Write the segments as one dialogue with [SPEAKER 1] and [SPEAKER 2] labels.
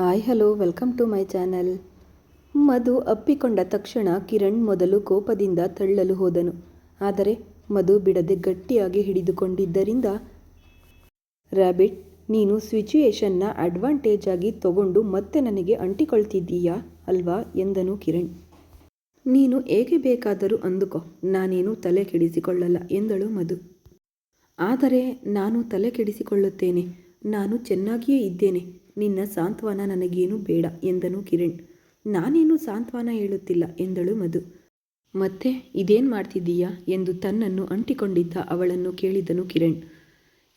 [SPEAKER 1] Hi hello welcome to my channel Madhu ಅಪ್ಪಿಕೊಂಡ ತಕ್ಷಣ ಕಿರಣ್ ಮೊದಲು ಕೋಪದಿಂದ ತಳ್ಳಲು ಹೋದನು. ಆದರೆ ಮಧು ಬಿಡದೆ ಗಟ್ಟಿಯಾಗಿ ಹಿಡಿದುಕೊಂಡಿದ್ದರಿಂದ ರ್ಯಾಬಿಟ್ ನೀನು ಸಿಚುಯೇಷನ್ನ ಅಡ್ವಾಂಟೇಜ್ ಆಗಿ ತಗೊಂಡು ಮತ್ತೆ ನನಗೆ ಅಂಟಿಕೊಳ್ತಿದ್ದೀಯಾ ಅಲ್ವಾ? ಎಂದನು ಕಿರಣ್. ನೀನು ಹೇಗೆ ಬೇಕಾದರೂ ಅಂದುಕೋ, ನಾನೇನು ತಲೆ ಕೆಡಿಸಿಕೊಳ್ಳಲ್ಲ, ಎಂದಳು ಮಧು. ಆದರೆ ನಾನು ತಲೆ ಕೆಡಿಸಿಕೊಳ್ಳುತ್ತೇನೆ. ನಾನು ಚೆನ್ನಾಗಿಯೇ ಇದ್ದೇನೆ. ನಿನ್ನ ಸಾಂತ್ವನ ನನಗೇನು ಬೇಡ ಎಂದನು ಕಿರಣ್. ನಾನೇನು ಸಾಂತ್ವನ ಹೇಳುತ್ತಿಲ್ಲ ಎಂದಳು ಮಧು. ಮತ್ತೆ ಇದೇನು ಮಾಡ್ತಿದ್ದೀಯಾ ಎಂದು ತನ್ನನ್ನು ಅಂಟಿಕೊಂಡಿದ್ದ ಅವಳನ್ನು ಕೇಳಿದನು ಕಿರಣ್.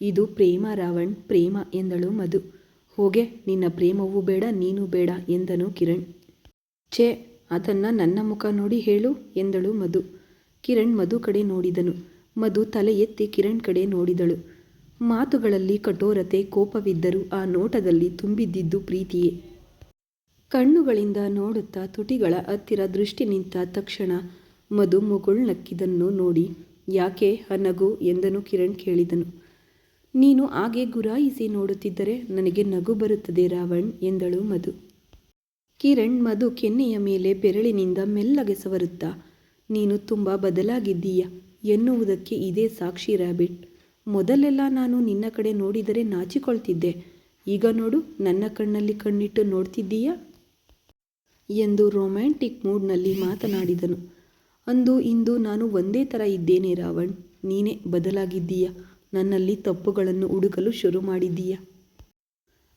[SPEAKER 1] ಇದು ಪ್ರೇಮ ರಾವಣ್, ಪ್ರೇಮ ಎಂದಳು ಮಧು. ಹೋಗೆ, ನಿನ್ನ ಪ್ರೇಮವೂ ಬೇಡ, ನೀನು ಬೇಡ ಎಂದನು ಕಿರಣ್. ಛೇ, ಅದನ್ನು ನನ್ನ ಮುಖ ನೋಡಿ ಹೇಳು ಎಂದಳು ಮಧು. ಕಿರಣ್ ಮಧು ಕಡೆ ನೋಡಿದನು. ಮಧು ತಲೆ ಎತ್ತಿ ಕಿರಣ್ ಕಡೆ ನೋಡಿದಳು. ಮಾತುಗಳಲ್ಲಿ ಕಠೋರತೆ, ಕೋಪವಿದ್ದರೂ ಆ ನೋಟದಲ್ಲಿ ತುಂಬಿದ್ದಿದ್ದು ಪ್ರೀತಿಯೇ. ಕಣ್ಣುಗಳಿಂದ ನೋಡುತ್ತಾ ತುಟಿಗಳ ಹತ್ತಿರ ದೃಷ್ಟಿ ನಿಂತ ತಕ್ಷಣ ಮಧು ಮುಗುಳ್ನಕ್ಕಿದನ್ನು ನೋಡಿ, ಯಾಕೆ ನಗು? ಎಂದನು ಕಿರಣ್ ಕೇಳಿದನು. ನೀನು ಹಾಗೆ ಗುರಾಯಿಸಿ ನೋಡುತ್ತಿದ್ದರೆ ನನಗೆ ನಗು ಬರುತ್ತದೆ ರಾವಣ್, ಎಂದಳು ಮಧು. ಕಿರಣ್ ಮಧು ಕೆನ್ನೆಯ ಮೇಲೆ ಬೆರಳಿನಿಂದ ಮೆಲ್ಲಗೆ ಸವರುತ್ತಾ ನೀನು ತುಂಬ ಬದಲಾಗಿದ್ದೀಯ, ಎನ್ನುವುದಕ್ಕೆ ಇದೇ ಸಾಕ್ಷಿ ರ್ಯಾಬಿಟ್ ಮೊದಲೆಲ್ಲ ನಾನು ನಿನ್ನ ಕಡೆ ನೋಡಿದರೆ ನಾಚಿಕೊಳ್ತಿದ್ದೆ. ಈಗ ನೋಡು, ನನ್ನ ಕಣ್ಣಲ್ಲಿ ಕಣ್ಣಿಟ್ಟು ನೋಡ್ತಿದ್ದೀಯಾ? ಎಂದು ರೊಮ್ಯಾಂಟಿಕ್ ಮೂಡ್ನಲ್ಲಿ ಮಾತನಾಡಿದನು. ಅಂದು ಇಂದು ನಾನು ಒಂದೇ ಥರ ಇದ್ದೇನೆ ರಾವಣ್, ನೀನೇ ಬದಲಾಗಿದ್ದೀಯ? ನನ್ನಲ್ಲಿ ತಪ್ಪುಗಳನ್ನು ಹುಡುಕಲು ಶುರು ಮಾಡಿದ್ದೀಯ?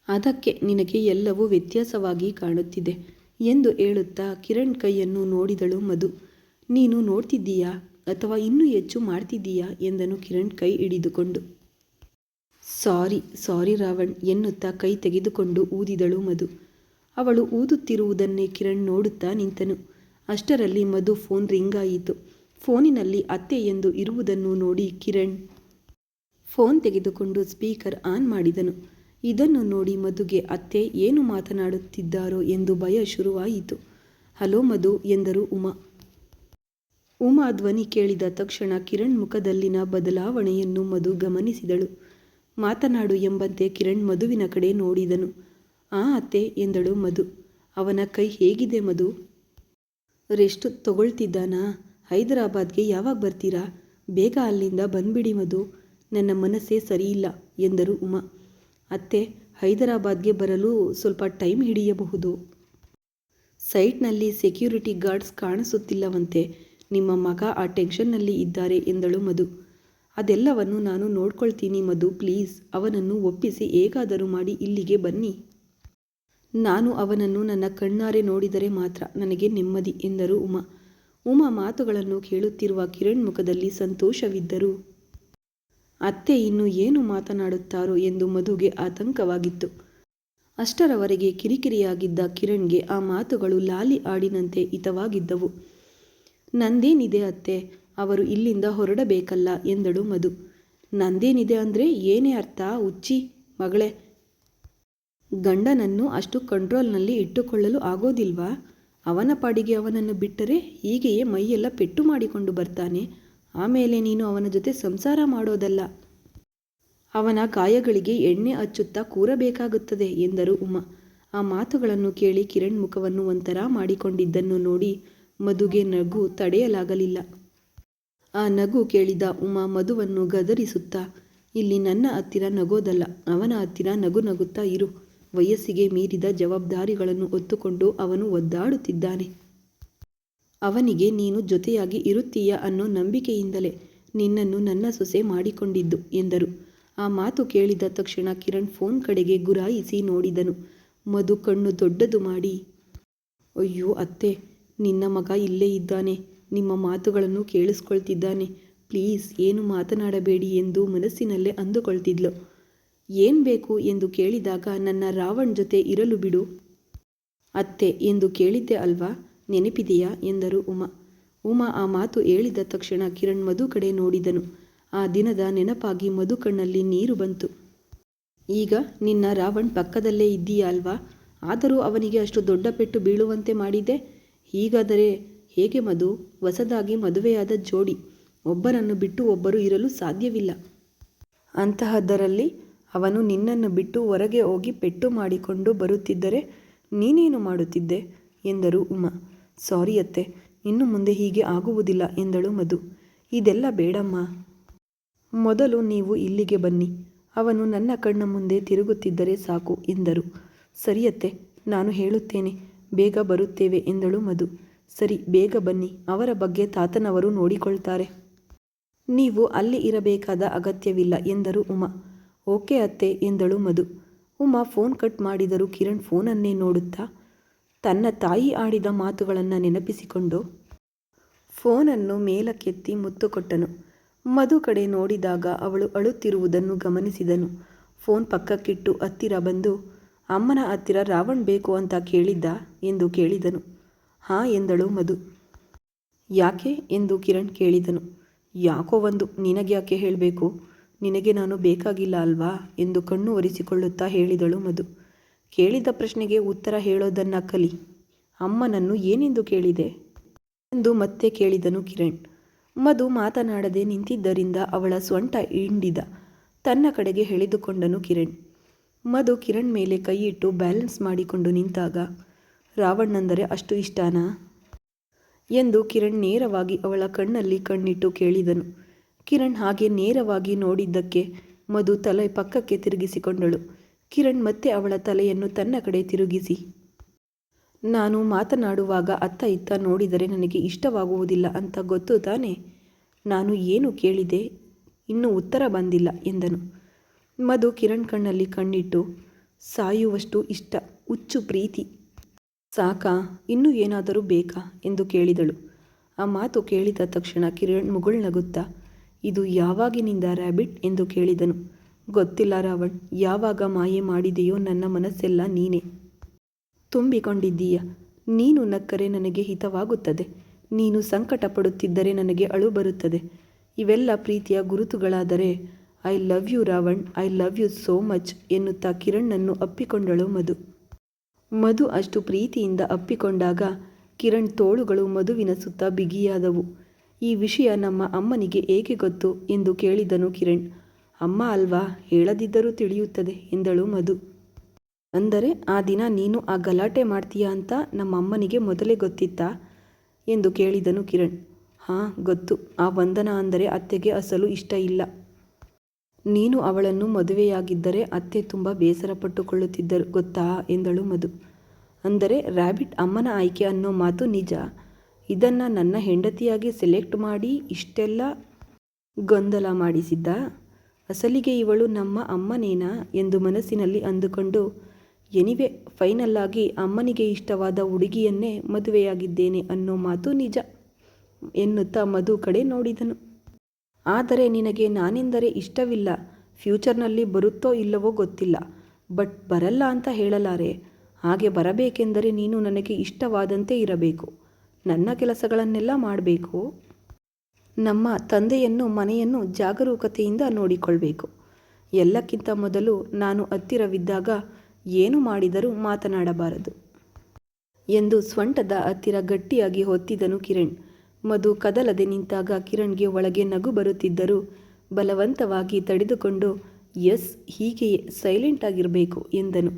[SPEAKER 1] ಅದಕ್ಕೆ ನಿನಗೆ ಎಲ್ಲವೂ ವ್ಯತ್ಯಾಸವಾಗಿ ಕಾಣುತ್ತಿದೆ ಎಂದು ಹೇಳುತ್ತಾ ಕಿರಣ್ ಕೈಯನ್ನು ನೋಡಿದಳು ಮಧು. ನೀನು ನೋಡ್ತಿದ್ದೀಯಾ? ಅಥವಾ ಇನ್ನೂ ಹೆಚ್ಚು ಮಾಡ್ತಿದ್ದೀಯಾ ಎಂದನು ಕಿರಣ್ ಕೈ ಹಿಡಿದುಕೊಂಡು. ಸಾರಿ ಸಾರಿ ರಾವಣ್ ಎನ್ನುತ್ತಾ ಕೈ ತೆಗೆದುಕೊಂಡು ಊದಿದಳು ಮಧು. ಅವಳು ಊದುತ್ತಿರುವುದನ್ನೇ ಕಿರಣ್ ನೋಡುತ್ತಾ ನಿಂತನು. ಅಷ್ಟರಲ್ಲಿ ಮಧು ಫೋನ್ ರಿಂಗ್ ಆಯಿತು. ಫೋನಿನಲ್ಲಿ ಅತ್ತೆ ಎಂದು ಇರುವುದನ್ನು ನೋಡಿ ಕಿರಣ್ ಫೋನ್ ತೆಗೆದುಕೊಂಡು ಸ್ಪೀಕರ್ ಆನ್ ಮಾಡಿದನು. ಇದನ್ನು ನೋಡಿ ಮಧುಗೆ ಅತ್ತೆ ಏನು ಮಾತನಾಡುತ್ತಿದ್ದಾರೋ ಎಂದು ಭಯ ಶುರುವಾಯಿತು. ಹಲೋ ಮಧು ಎಂದರು ಉಮಾ. ಉಮಾ ಧ್ವನಿ ಕೇಳಿದ ತಕ್ಷಣ ಕಿರಣ್ ಮುಖದಲ್ಲಿನ ಬದಲಾವಣೆಯನ್ನು ಮಧು ಗಮನಿಸಿದಳು. ಮಾತನಾಡು ಎಂಬಂತೆ ಕಿರಣ್ ಮಧುವಿನ ಕಡೆ ನೋಡಿದನು. ಆ ಅತ್ತೆ ಎಂದಳು ಮಧು. ಅವನ ಕೈ ಹೇಗಿದೆ ಮಧು? ರೆಸ್ಟ್ ತಗೊಳ್ತಿದ್ದಾನಾ? ಹೈದರಾಬಾದ್ಗೆ ಯಾವಾಗ ಬರ್ತೀರಾ? ಬೇಗ ಅಲ್ಲಿಂದ ಬಂದ್ಬಿಡಿ ಮಧು. ನನ್ನ ಮನಸ್ಸೇ ಸರಿಯಿಲ್ಲ ಎಂದರು ಉಮಾ. ಅತ್ತೆ, ಹೈದರಾಬಾದ್ಗೆ ಬರಲು ಸ್ವಲ್ಪ ಟೈಮ್ ಹಿಡಿಯಬಹುದು. ಸೈಟ್ನಲ್ಲಿ ಸೆಕ್ಯೂರಿಟಿ ಗಾರ್ಡ್ಸ್ ಕಾಣಿಸುತ್ತಿಲ್ಲವಂತೆ. ನಿಮ್ಮ ಮಗ ಆ ಟೆನ್ಷನ್ನಲ್ಲಿ ಇದ್ದಾರೆ ಎಂದಳು ಮಧು. ಅದೆಲ್ಲವನ್ನು ನಾನು ನೋಡ್ಕೊಳ್ತೀನಿ ಮಧು, ಪ್ಲೀಸ್. ಅವನನ್ನು ಒಪ್ಪಿಸಿ, ಹೇಗಾದರೂ ಮಾಡಿ ಇಲ್ಲಿಗೆ ಬನ್ನಿ. ನಾನು ಅವನನ್ನು ನನ್ನ ಕಣ್ಣಾರೆ ನೋಡಿದರೆ ಮಾತ್ರ ನನಗೆ ನೆಮ್ಮದಿ ಎಂದರು ಉಮಾ. ಉಮಾ ಮಾತುಗಳನ್ನು ಕೇಳುತ್ತಿರುವ ಕಿರಣ್ ಮುಖದಲ್ಲಿ ಸಂತೋಷವಿದ್ದರು. ಅತ್ತೆ ಇನ್ನು ಏನು ಮಾತನಾಡುತ್ತಾರೋ ಎಂದು ಮಧುಗೆ ಆತಂಕವಾಗಿತ್ತು. ಅಷ್ಟರವರೆಗೆ ಕಿರಿಕಿರಿಯಾಗಿದ್ದ ಕಿರಣ್ಗೆ ಆ ಮಾತುಗಳು ಲಾಲಿ ಆಡಿನಂತೆ ಹಿತವಾಗಿದ್ದವು. ನಂದೇನಿದೆ ಅತ್ತೆ? ಅವರು ಇಲ್ಲಿಂದ ಹೊರಡಬೇಕಲ್ಲ ಎಂದಳು ಮಧು. ನಂದೇನಿದೆ ಅಂದರೆ ಏನೇ ಅರ್ಥ ಉಚ್ಚಿ ಮಗಳೇ. ಗಂಡನನ್ನು ಅಷ್ಟು ಕಂಟ್ರೋಲ್ನಲ್ಲಿ ಇಟ್ಟುಕೊಳ್ಳಲು ಆಗೋದಿಲ್ವಾ? ಅವನ ಪಾಡಿಗೆ ಅವನನ್ನು ಬಿಟ್ಟರೆ ಹೀಗೆಯೇ ಮೈಯೆಲ್ಲ ಪೆಟ್ಟು ಮಾಡಿಕೊಂಡು ಬರ್ತಾನೆ. ಆಮೇಲೆ ನೀನು ಅವನ ಜೊತೆ ಸಂಸಾರ ಮಾಡೋದಲ್ಲ. ಅವನ ಗಾಯಗಳಿಗೆ ಎಣ್ಣೆ ಹಚ್ಚುತ್ತಾ ಕೂರಬೇಕಾಗುತ್ತದೆ ಎಂದರು ಉಮಾ. ಆ ಮಾತುಗಳನ್ನು ಕೇಳಿ ಕಿರಣ್ ಮುಖವನ್ನು ಒಂಥರ ಮಾಡಿಕೊಂಡಿದ್ದನ್ನು ನೋಡಿ ಮಧುಗೆ ನಗು ತಡೆಯಲಾಗಲಿಲ್ಲ. ಆ ನಗು ಕೇಳಿದ ಉಮಾ ಮಧುವನ್ನು ಗದರಿಸುತ್ತಾ, ಇಲ್ಲಿ ನನ್ನ ಹತ್ತಿರ ನಗೋದಲ್ಲ, ಅವನ ಹತ್ತಿರ ನಗು ನಗುತ್ತಾ ಇರು. ವಯಸ್ಸಿಗೆ ಮೀರಿದ ಜವಾಬ್ದಾರಿಗಳನ್ನು ಹೊತ್ತುಕೊಂಡು ಅವನು ಒದ್ದಾಡುತ್ತಿದ್ದಾನೆ. ಅವನಿಗೆ ನೀನು ಜೊತೆಯಾಗಿ ಇರುತ್ತೀಯ ಅನ್ನೋ ನಂಬಿಕೆಯಿಂದಲೇ ನಿನ್ನನ್ನು ನನ್ನ ಸೊಸೆ ಮಾಡಿಕೊಂಡಿದ್ದು, ಎಂದರು. ಆ ಮಾತು ಕೇಳಿದ ತಕ್ಷಣ ಕಿರಣ್ ಫೋನ್ ಕಡೆಗೆ ಗುರಾಯಿಸಿ ನೋಡಿದನು. ಮಧು ಕಣ್ಣು ದೊಡ್ಡದು ಮಾಡಿ, ಅಯ್ಯೋ ಅತ್ತೆ ನಿನ್ನ ಮಗ ಇಲ್ಲೇ ಇದ್ದಾನೆ. ನಿಮ್ಮ ಮಾತುಗಳನ್ನು ಕೇಳಿಸ್ಕೊಳ್ತಿದ್ದಾನೆ. ಪ್ಲೀಸ್ ಏನು ಮಾತನಾಡಬೇಡಿ ಎಂದು ಮನಸ್ಸಿನಲ್ಲೇ ಅಂದುಕೊಳ್ತಿದ್ಲು. ಏನು ಬೇಕು ಎಂದು ಕೇಳಿದಾಗ ನನ್ನ ರಾವಣ್ ಜೊತೆ ಇರಲು ಬಿಡು. ಅತ್ತೆ ಎಂದು ಕೇಳಿದ್ದೆ ಅಲ್ವಾ? ನೆನಪಿದೆಯಾ? ಎಂದರು ಉಮಾ. ಉಮಾ ಆ ಮಾತು ಹೇಳಿದ ತಕ್ಷಣ ಕಿರಣ್ ಮಧು ಕಡೆ ನೋಡಿದನು. ಆ ದಿನದ ನೆನಪಾಗಿ ಮಧು ಕಣ್ಣಲ್ಲಿ ನೀರು ಬಂತು. ಈಗ ನಿನ್ನ ರಾವಣ್ ಪಕ್ಕದಲ್ಲೇ ಇದ್ದೀಯಾ ಅಲ್ವಾ? ಆದರೂ ಅವನಿಗೆ ಅಷ್ಟು ದೊಡ್ಡ ಪೆಟ್ಟು ಬೀಳುವಂತೆ ಮಾಡಿದೆ. ಹೀಗಾದರೆ ಹೇಗೆ ಮಧು? ಹೊಸದಾಗಿ ಮದುವೆಯಾದ ಜೋಡಿ. ಒಬ್ಬರನ್ನು ಬಿಟ್ಟು ಒಬ್ಬರು ಇರಲು ಸಾಧ್ಯವಿಲ್ಲ. ಅಂತಹದ್ದರಲ್ಲಿ ಅವನು ನಿನ್ನನ್ನು ಬಿಟ್ಟು ಹೊರಗೆ ಹೋಗಿ ಪೆಟ್ಟು ಮಾಡಿಕೊಂಡು ಬರುತ್ತಿದ್ದರೆ ನೀನೇನು ಮಾಡುತ್ತಿದ್ದೆ? ಎಂದರು ಉಮಾ. ಸಾರಿ ಅತ್ತೆ, ಇನ್ನು ಮುಂದೆ ಹೀಗೆ ಆಗುವುದಿಲ್ಲ, ಎಂದಳು ಮಧು. ಇದೆಲ್ಲ ಬೇಡಮ್ಮ. ಮೊದಲು ನೀವು ಇಲ್ಲಿಗೆ ಬನ್ನಿ. ಅವನು ನನ್ನ ಕಣ್ಣ ಮುಂದೆ ತಿರುಗುತ್ತಿದ್ದರೆ ಸಾಕು, ಎಂದರು. ಸರಿಯತ್ತೆ ನಾನು ಹೇಳುತ್ತೇನೆ. ಬೇಗ ಬರುತ್ತೇವೆ ಎಂದಳು ಮಧು. ಸರಿ, ಬೇಗ ಬನ್ನಿ, ಅವರ ಬಗ್ಗೆ ತಾತನವರು ನೋಡಿಕೊಳ್ತಾರೆ. ನೀವು ಅಲ್ಲಿ ಇರಬೇಕಾದ ಅಗತ್ಯವಿಲ್ಲ ಎಂದರು ಉಮಾ. ಓಕೆ ಅತ್ತೆ ಎಂದಳು ಮಧು. ಉಮಾ ಫೋನ್ ಕಟ್ ಮಾಡಿದರೂ ಕಿರಣ್ ಫೋನನ್ನೇ ನೋಡುತ್ತಾ, ತನ್ನ ತಾಯಿ ಆಡಿದ ಮಾತುಗಳನ್ನು ನೆನಪಿಸಿಕೊಂಡು? ಫೋನನ್ನು ಮೇಲಕ್ಕೆತ್ತಿ ಮುತ್ತು ಕೊಟ್ಟನು. ಮಧು ಕಡೆ ನೋಡಿದಾಗ ಅವಳು ಅಳುತ್ತಿರುವುದನ್ನು ಗಮನಿಸಿದನು. ಫೋನ್ ಪಕ್ಕಕ್ಕಿಟ್ಟು ಹತ್ತಿರ ಬಂದು ಅಮ್ಮನ ಹತ್ತಿರ ರಾವಣ್ ಬೇಕು ಅಂತ ಕೇಳಿದ್ದ ಎಂದು ಕೇಳಿದನು. ಹಾಂ ಎಂದಳು ಮಧು. ಯಾಕೆ ಎಂದು ಕಿರಣ್ ಕೇಳಿದನು. ಯಾಕೋ ಒಂದು ನಿನಗ್ಯಾಕೆ ಹೇಳಬೇಕು? ನಿನಗೆ ನಾನು ಬೇಕಾಗಿಲ್ಲ ಅಲ್ವಾ ಎಂದು ಕಣ್ಣು ಒರೆಸಿಕೊಳ್ಳುತ್ತಾ ಹೇಳಿದಳು ಮಧು. ಕೇಳಿದ ಪ್ರಶ್ನೆಗೆ ಉತ್ತರ ಹೇಳೋದನ್ನ ಕಲಿ. ಅಮ್ಮನನ್ನು ಏನೆಂದು ಕೇಳಿದೆ? ಎಂದು ಮತ್ತೆ ಕೇಳಿದನು ಕಿರಣ್. ಮಧು ಮಾತನಾಡದೆ ನಿಂತಿದ್ದರಿಂದ ಅವಳ ಸ್ವಂಟ ಹಿಂಡಿದ ತನ್ನ ಕಡೆಗೆ ಹೇಳಿದುಕೊಂಡನು ಕಿರಣ್. ಮಧು ಕಿರಣ್ ಮೇಲೆ ಕೈಯಿಟ್ಟು ಬ್ಯಾಲೆನ್ಸ್ ಮಾಡಿಕೊಂಡು ನಿಂತಾಗ, ರಾವಣ್ಣಂದರೆ ಅಷ್ಟು ಇಷ್ಟನಾ? ಎಂದು ಕಿರಣ್ ನೇರವಾಗಿ ಅವಳ ಕಣ್ಣಲ್ಲಿ ಕಣ್ಣಿಟ್ಟು ಕೇಳಿದನು. ಕಿರಣ್ ಹಾಗೆ ನೇರವಾಗಿ ನೋಡಿದ್ದಕ್ಕೆ ಮಧು ತಲೆ ಪಕ್ಕಕ್ಕೆ ತಿರುಗಿಸಿಕೊಂಡಳು. ಕಿರಣ್ ಮತ್ತೆ ಅವಳ ತಲೆಯನ್ನು ತನ್ನ ಕಡೆ ತಿರುಗಿಸಿ, ನಾನು ಮಾತನಾಡುವಾಗ ಅತ್ತ ಇತ್ತ ನೋಡಿದರೆ ನನಗೆ ಇಷ್ಟವಾಗುವುದಿಲ್ಲ ಅಂತ ಗೊತ್ತು ತಾನೆ? ನಾನು ಏನು ಕೇಳಿದೆ? ಇನ್ನೂ ಉತ್ತರ ಬಂದಿಲ್ಲ, ಎಂದನು. ಮಧು ಕಿರಣ್ ಕಣ್ಣಲ್ಲಿ ಕಣ್ಣಿಟ್ಟು, ಸಾಯುವಷ್ಟು ಇಷ್ಟ, ಹುಚ್ಚು ಪ್ರೀತಿ. ಸಾಕಾ, ಇನ್ನೂ ಏನಾದರೂ ಬೇಕಾ? ಎಂದು ಕೇಳಿದಳು. ಆ ಮಾತು ಕೇಳಿದ ತಕ್ಷಣ ಕಿರಣ್ ಮುಗುಳ್ನಗುತ್ತಾ ಇದು ಯಾವಾಗಿನಿಂದ ರ್ಯಾಬಿಟ್? ಎಂದು ಕೇಳಿದನು. ಗೊತ್ತಿಲ್ಲ ರಾವಣ್, ಯಾವಾಗ ಮಾಯೆ ಮಾಡಿದೆಯೋ ನನ್ನ ಮನಸ್ಸೆಲ್ಲ ನೀನೇ. ತುಂಬಿಕೊಂಡಿದ್ದೀಯ. ನೀನು ನಕ್ಕರೆ ನನಗೆ ಹಿತವಾಗುತ್ತದೆ. ನೀನು ಸಂಕಟ ಪಡುತ್ತಿದ್ದರೆ ನನಗೆ ಅಳು ಬರುತ್ತದೆ. ಇವೆಲ್ಲ ಪ್ರೀತಿಯ ಗುರುತುಗಳಾದರೆ I love you Ravan I love you so much ಎನ್ನುತ್ತಾ ಕಿರಣ್ಣನ್ನು ಅಪ್ಪಿಕೊಂಡಳು ಮಧು. ಮಧು ಅಷ್ಟು ಪ್ರೀತಿಯಿಂದ ಅಪ್ಪಿಕೊಂಡಾಗ ಕಿರಣ್ ತೋಳುಗಳು ಮಧುವಿನ ಸುತ್ತ ಬಿಗಿಯಾದವು. ಈ ವಿಷಯ ನಮ್ಮ ಅಮ್ಮನಿಗೆ ಏಕೆ ಗೊತ್ತು ಎಂದು ಕೇಳಿದನು ಕಿರಣ್. ಅಮ್ಮ ಅಲ್ವಾ, ಹೇಳದಿದ್ದರೂ ತಿಳಿಯುತ್ತದೆ, ಎಂದಳು ಮಧು. ಅಂದರೆ, ಆ ದಿನ ನೀನು ಆ ಗಲಾಟೆ ಮಾಡ್ತೀಯಾ ಅಂತ ನಮ್ಮ ಅಮ್ಮನಿಗೆ ಮೊದಲೇ ಗೊತ್ತಿತ್ತಾ? ಎಂದು ಕೇಳಿದನು ಕಿರಣ್. ಹಾಂ, ಗೊತ್ತು. ಆ ವಂದನ ಅಂದರೆ ಅತ್ತೆಗೆ ಅಸಲು ಇಷ್ಟ ಇಲ್ಲ. ನೀನು ಅವಳನ್ನು ಮದುವೆಯಾಗಿದ್ದರೆ ಅತ್ತೆ ತುಂಬ ಬೇಸರ ಪಟ್ಟುಕೊಳ್ಳುತ್ತಿದ್ದರು ಗೊತ್ತಾ? ಎಂದಳು ಮಧು. ಅಂದರೆ ರ್ಯಾಬಿಟ್ ಅಮ್ಮನ ಆಯ್ಕೆ ಅನ್ನೋ ಮಾತು ನಿಜ. ಇದನ್ನು ನನ್ನ ಹೆಂಡತಿಯಾಗಿ ಸೆಲೆಕ್ಟ್ ಮಾಡಿ ಇಷ್ಟೆಲ್ಲ ಗೊಂದಲ ಮಾಡಿಸಿದ್ದ? ಅಸಲಿಗೆ ಇವಳು ನಮ್ಮ ಅಮ್ಮನೇನಾ? ಎಂದು ಮನಸ್ಸಿನಲ್ಲಿ ಅಂದುಕೊಂಡು, ಎನಿವೆ ಫೈನಲ್ ಆಗಿ ಅಮ್ಮನಿಗೆ ಇಷ್ಟವಾದ ಹುಡುಗಿಯನ್ನೇ ಮದುವೆಯಾಗಿದ್ದೇನೆ ಅನ್ನೋ ಮಾತು ನಿಜ, ಎನ್ನುತ್ತಾ ಮಧು ಕಡೆ ನೋಡಿದನು. ಆದರೆ ನಿನಗೆ ನಾನೆಂದರೆ ಇಷ್ಟವಿಲ್ಲ, ಫ್ಯೂಚರ್ನಲ್ಲಿ ಬರುತ್ತೋ ಇಲ್ಲವೋ ಗೊತ್ತಿಲ್ಲ. ಬಟ್ ಬರಲ್ಲ ಅಂತ ಹೇಳಲಾರೆ. ಹಾಗೆ ಬರಬೇಕೆಂದರೆ ನೀನು ನನಗೆ ಇಷ್ಟವಾದಂತೆ ಇರಬೇಕು. ನನ್ನ ಕೆಲಸಗಳನ್ನೆಲ್ಲ ಮಾಡಬೇಕು. ನಮ್ಮ ತಂದೆಯನ್ನು, ಮನೆಯನ್ನು ಜಾಗರೂಕತೆಯಿಂದ ನೋಡಿಕೊಳ್ಬೇಕು. ಎಲ್ಲಕ್ಕಿಂತ ಮೊದಲು ನಾನು ಹತ್ತಿರವಿದ್ದಾಗ ಏನು ಮಾಡಿದರೂ ಮಾತನಾಡಬಾರದು ಎಂದು ಸ್ವಂಟದ ಹತ್ತಿರ ಗಟ್ಟಿಯಾಗಿ ಹೊತ್ತಿದನು ಕಿರಣ್. ಮಧು ಕದಲದೆ ನಿಂತಾಗ ಕಿರಣ್ಗೆ ಒಳಗೆ ನಗು ಬರುತ್ತಿದ್ದರೂ. ಬಲವಂತವಾಗಿ ತಡೆದುಕೊಂಡು ಎಸ್ ಹೀಗೆಯೇ ಸೈಲೆಂಟ್ ಆಗಿರಬೇಕು, ಎಂದನು.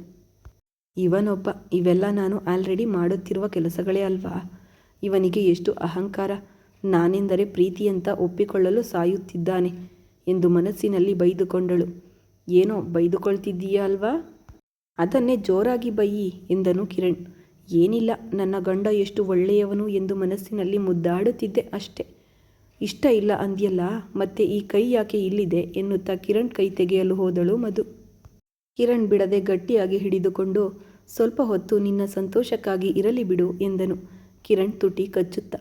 [SPEAKER 1] ಇವನೊಬ್ಬ, ಇವೆಲ್ಲ ನಾನು ಆಲ್ರೆಡಿ ಮಾಡುತ್ತಿರುವ ಕೆಲಸಗಳೇ ಅಲ್ವಾ? ಇವನಿಗೆ ಎಷ್ಟು ಅಹಂಕಾರ. ನಾನೆಂದರೆ ಪ್ರೀತಿಯಂತ ಒಪ್ಪಿಕೊಳ್ಳಲು ಸಾಯುತ್ತಿದ್ದಾನೆ, ಎಂದು ಮನಸ್ಸಿನಲ್ಲಿ ಬೈದುಕೊಂಡಳು. ಏನೋ ಬೈದುಕೊಳ್ತಿದ್ದೀಯಾ ಅಲ್ವಾ? ಅದನ್ನೇ ಜೋರಾಗಿ ಬೈಯಿ, ಎಂದನು ಕಿರಣ್. ಏನಿಲ್ಲ, ನನ್ನ ಗಂಡ ಎಷ್ಟು ಒಳ್ಳೆಯವನು ಎಂದು ಮನಸ್ಸಿನಲ್ಲಿ ಮುದ್ದಾಡುತ್ತಿದ್ದೆ ಅಷ್ಟೆ. ಇಷ್ಟ ಇಲ್ಲ ಅಂದ್ಯಲ್ಲ, ಮತ್ತೆ ಈ ಕೈ ಯಾಕೆ ಇಲ್ಲಿದೆ ಎನ್ನುತ್ತಾ ಕಿರಣ್ ಕೈ ತೆಗೆಯಲು ಹೋದಳು ಮಧು. ಕಿರಣ್ ಬಿಡದೆ ಗಟ್ಟಿಯಾಗಿ ಹಿಡಿದುಕೊಂಡು, ಸ್ವಲ್ಪ ಹೊತ್ತು ನಿನ್ನ ಸಂತೋಷಕ್ಕಾಗಿ ಇರಲಿ ಬಿಡು ಎಂದನು. ಕಿರಣ್ ತುಟಿ ಕಚ್ಚುತ್ತ,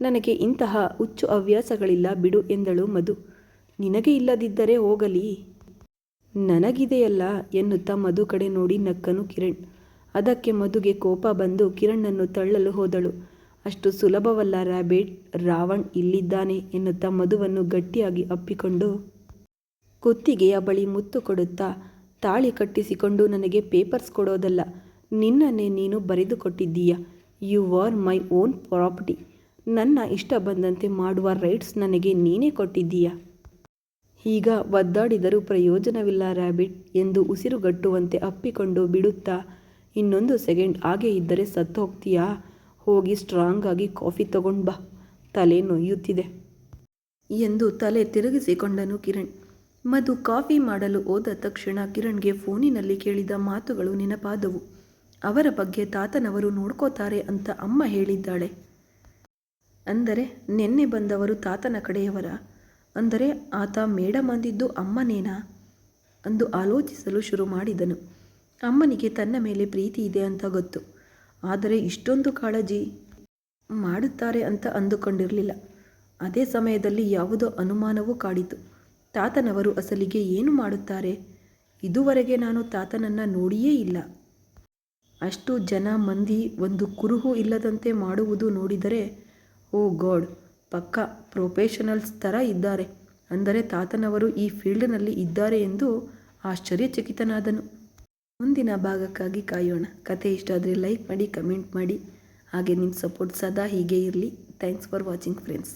[SPEAKER 1] ನನಗೆ ಇಂತಹ ಹುಚ್ಚು ಹವ್ಯಾಸಗಳಿಲ್ಲ ಬಿಡು ಎಂದಳು ಮಧು. ನಿನಗೆ ಇಲ್ಲದಿದ್ದರೆ ಹೋಗಲಿ. ನನಗಿದೆಯಲ್ಲ ಎನ್ನುತ್ತಾ ಮಧು ಕಡೆ ನೋಡಿ ನಕ್ಕನು ಕಿರಣ್. ಅದಕ್ಕೆ ಮಧುಗೆ ಕೋಪ ಬಂದು ಕಿರಣನ್ನು ತಳ್ಳಲು ಹೋದಳು. ಅಷ್ಟು ಸುಲಭವಲ್ಲ ರಾಬೇಟ್, ರಾವಣ್ ಇಲ್ಲಿದ್ದಾನೆ ಎನ್ನುತ್ತಾ ಮಧುವನ್ನು ಗಟ್ಟಿಯಾಗಿ ಅಪ್ಪಿಕೊಂಡು, ಕುತ್ತಿಗೆಯ ಬಳಿ ಮುತ್ತು ಕೊಡುತ್ತಾ ತಾಳಿ ಕಟ್ಟಿಸಿಕೊಂಡು ನನಗೆ ಪೇಪರ್ಸ್ ಕೊಡೋದಲ್ಲ, ನಿನ್ನನ್ನೇ ನೀನು ಬರೆದುಕೊಟ್ಟಿದ್ದೀಯ. You are my own property. ನನ್ನ ಇಷ್ಟ ಬಂದಂತೆ ಮಾಡುವ ರೈಟ್ಸ್ ನನಗೆ ನೀನೇ ಕೊಟ್ಟಿದ್ದೀಯ. ಈಗ ಒದ್ದಾಡಿದರೂ ಪ್ರಯೋಜನವಿಲ್ಲ ರ್ಯಾಬಿಟ್ ಎಂದು ಉಸಿರುಗಟ್ಟುವಂತೆ ಅಪ್ಪಿಕೊಂಡು ಬಿಡುತ್ತಾ ಇನ್ನೊಂದು ಸೆಕೆಂಡ್ ಹಾಗೆ ಇದ್ದರೆ ಸತ್ತು ಹೋಗ್ತೀಯಾ? ಹೋಗಿ ಸ್ಟ್ರಾಂಗ್ ಆಗಿ ಕಾಫಿ ತಗೊಂಡು ಬಾ. ತಲೆ ನೋಯುತ್ತಿದೆ. ಎಂದು ತಲೆ ತಿರುಗಿಸಿಕೊಂಡನು ಕಿರಣ್. ಮಧು ಕಾಫಿ ಮಾಡಲು ಹೋದ ತಕ್ಷಣ ಕಿರಣ್ಗೆ ಫೋನಿನಲ್ಲಿ ಕೇಳಿದ ಮಾತುಗಳು ನೆನಪಾದವು. ಅವರ ಬಗ್ಗೆ ತಾತನವರು ನೋಡ್ಕೋತಾರೆ ಅಂತ ಅಮ್ಮ ಹೇಳಿದ್ದಾಳೆ. ಅಂದರೆ, ನಿನ್ನೆ ಬಂದವರು ತಾತನ ಕಡೆಯವರ? ಅಂದರೆ, ಆತ ಮೇಡಮ್ ಅಂದಿದ್ದು ಅಮ್ಮನೇನಾ? ಅಂದು ಆಲೋಚಿಸಲು ಶುರು ಮಾಡಿದನು. ಅಮ್ಮನಿಗೆ ತನ್ನ ಮೇಲೆ ಪ್ರೀತಿ ಇದೆ ಅಂತ ಗೊತ್ತು. ಆದರೆ ಇಷ್ಟೊಂದು ಕಾಳಜಿ ಮಾಡುತ್ತಾರೆ ಅಂತ ಅಂದುಕೊಂಡಿರಲಿಲ್ಲ. ಅದೇ ಸಮಯದಲ್ಲಿ ಯಾವುದೋ ಅನುಮಾನವೂ ಕಾಡಿತು. ತಾತನವರು ಅಸಲಿಗೆ ಏನು ಮಾಡುತ್ತಾರೆ? ಇದುವರೆಗೆ ನಾನು ತಾತನನ್ನು ನೋಡಿಯೇ ಇಲ್ಲ. ಅಷ್ಟು ಜನ ಮಂದಿ ಒಂದು ಕುರುಹು ಇಲ್ಲದಂತೆ ಮಾಡುವುದು ನೋಡಿದರೆ, ಓ ಗಾಡ್, ಪಕ್ಕ ಪ್ರೊಫೆಷನಲ್ಸ್ ಥರ ಇದ್ದಾರೆ. ಅಂದರೆ ತಾತನವರು ಈ ಫೀಲ್ಡ್ನಲ್ಲಿ ಇದ್ದಾರೆ ಎಂದು ಆಶ್ಚರ್ಯಚಕಿತನಾದನು. ಮುಂದಿನ ಭಾಗಕ್ಕಾಗಿ ಕಾಯೋಣ. ಕತೆ ಇಷ್ಟ ಆದರೆ ಲೈಕ್ ಮಾಡಿ ಕಮೆಂಟ್ ಮಾಡಿ. ಹಾಗೆ ನಿಮ್ಮ ಸಪೋರ್ಟ್ ಸದಾ ಹೀಗೆ ಇರಲಿ. Thanks for watching friends